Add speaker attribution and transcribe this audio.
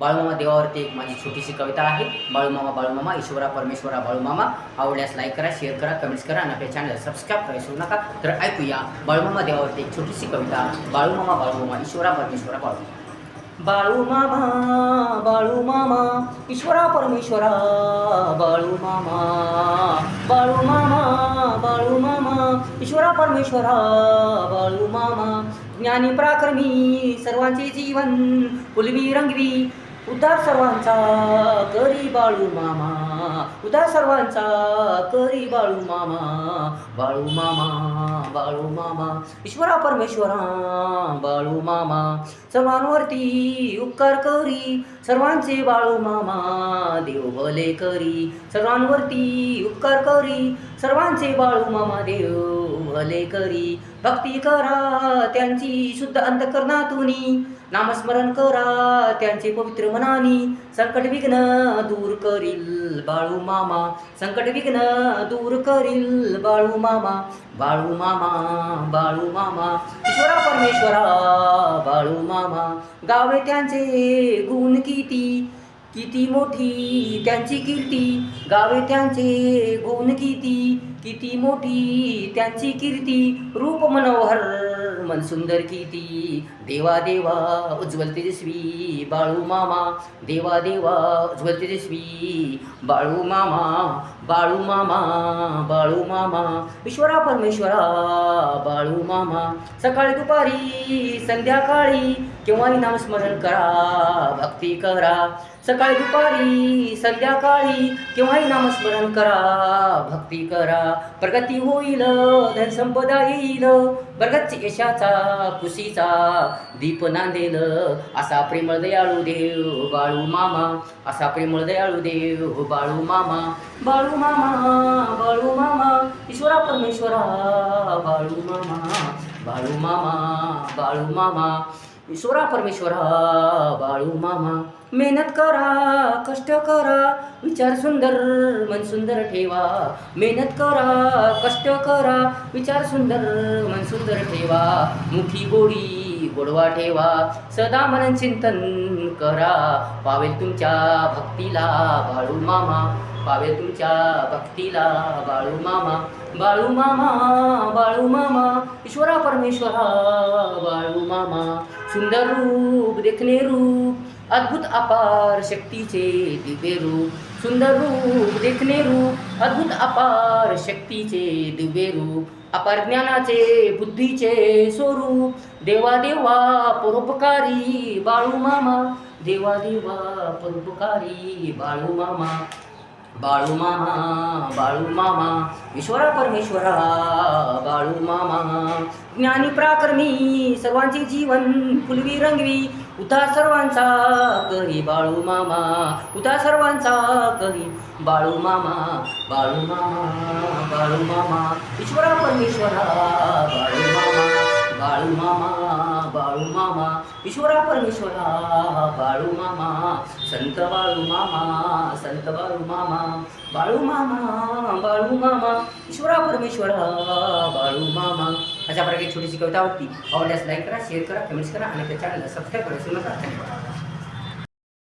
Speaker 1: बाळूमामा देवावरती एक माझी छोटीशी कविता आहे. बाळूमामा बाळूमामा ईश्वरा परमेश्वरा बाळूमामा. आवडल्यास लाईक करा शेअर करा कमेंट्स करा आणि आपल्या चॅनल सबस्क्राईब करायला विसरू नका. तर ऐकूया बाळूमामा देवावरती एक छोटीशी कविता. बाळूमामा बाळूमामा ईश्वरा परमेश्वरा बाळूमामा. बाळू मामा ईश्वरा परमेश्वरा बाळूमामा. बाळूमामा बाळूमामा ईश्वरा परमेश्वरा बाळूमामा. ज्ञानी प्राक्रमी सर्वांचे जीवन पुलवी रंगवी उद्धार सर्वांचा करी बाळू मामा. उद्धार सर्वांचा करी बाळू मामा. बाळू मामा बाळू मामा. ईश्वरा परमेश्वरा बाळू मामा. सर्वांवरती उपकार करी. सर्वांचे बाळू मामा देव भले करी. सर्वांवरती उपकार करी. सर्वांचे बाळू मामा देव भले करी. भक्ती करा त्यांची शुद्ध अंतकरणातून. नामस्मरण करा त्यांचे पवित्र मनानी. संकट विघ्न दूर करील बाळू मामा. संकट विघ्न दूर करील बाळू मामा. बाळू मामा बाळू मामा. ईश्वरा परमेश्वरा बाळू मामा. गावे त्यांचे गुण किती? किती मोठी त्यांची कीर्ती गावे त्यांचे गुण किती किती मोठी त्यांची कीर्ती रूप मनोहर मन सुंदर किती देवा देवा उज्ज्वल तेजस्वी बाळू मामा. देवा देवा उज्ज्वल तेजस्वी बाळू मामा बाळू मामा बाळू मामा. ईश्वरा परमेश्वरा बाळू मामा. सकाळी दुपारी संध्याकाळी केव्हाही नामस्मरण करा भक्ती करा. सकाळी दुपारी संध्याकाळी केव्हाही नामस्मरण करा भक्ती करा. प्रगती होईल धनसंपदा येईल. प्रगती यशाचा खुशीचा दीप नांदेल. असा प्रेमळ दयाळू देव बाळू मामा. असा प्रेमळ दयाळू देव बाळू मामा. बाळू मामा बाळू मामा. ईश्वरा परमेश्वरा बाळू मामा. बाळू मामा बाळू मामा. ईश्वरा परमेश्वरा बाळू मामा. मेहनत करा कष्ट करा विचार सुंदर मन सुंदर ठेवा. मेहनत करा कष्ट करा विचार सुंदर मन सुंदर ठेवा. मुखी गोडी गोडवा ठेवा. सदा मनन चिंतन करा. पावेल तुमच्या भक्तीला बाळू मामा. पावे तुमच्या भक्तीला. बाळू मामा बाळू मामा बाळू मामा ईश्वरा परमेश्वरा बाळू मामा. सुंदर रूप देखणे रूप अद्भुत अपार शक्तीचे दिव्य रूप. सुंदर रूप देखणे रूप अद्भुत अपार शक्तीचे दिव्य रूप. अपार ज्ञानाचे बुद्धीचे स्वरूप. देवा देवा परोपकारी बाळू मामा. देवा देवा परोपकारी बाळू मामा. बाळू मामा बाळू मामा ईश्वरा परमेश्वरा बाळू मामा. ज्ञानी प्राकर्मी सर्वांचे जीवन फुलवी रंगवी उता सर्वांचा करी बाळू मामा उता सर्वांचा करी बाळू मामा बाळू मामा बाळू मामा. ईश्वरा परमेश्वरा बाळू मामा बाळू मामा. बाळू मामा ईश्वरा परमेश्वरा बाळू मामा संत बाळू मामा संत बाळू मामा बाळू मामा बाळू मामा ईश्वरा परमेश्वरा बाळू मामा अशा प्रकारे छोटीशी कविता आवडती आवडल्यास लाईक करा शेअर करा कमेंट्स करा आणि त्या चॅनलला सबस्क्राईब करायचं नका धन्यवाद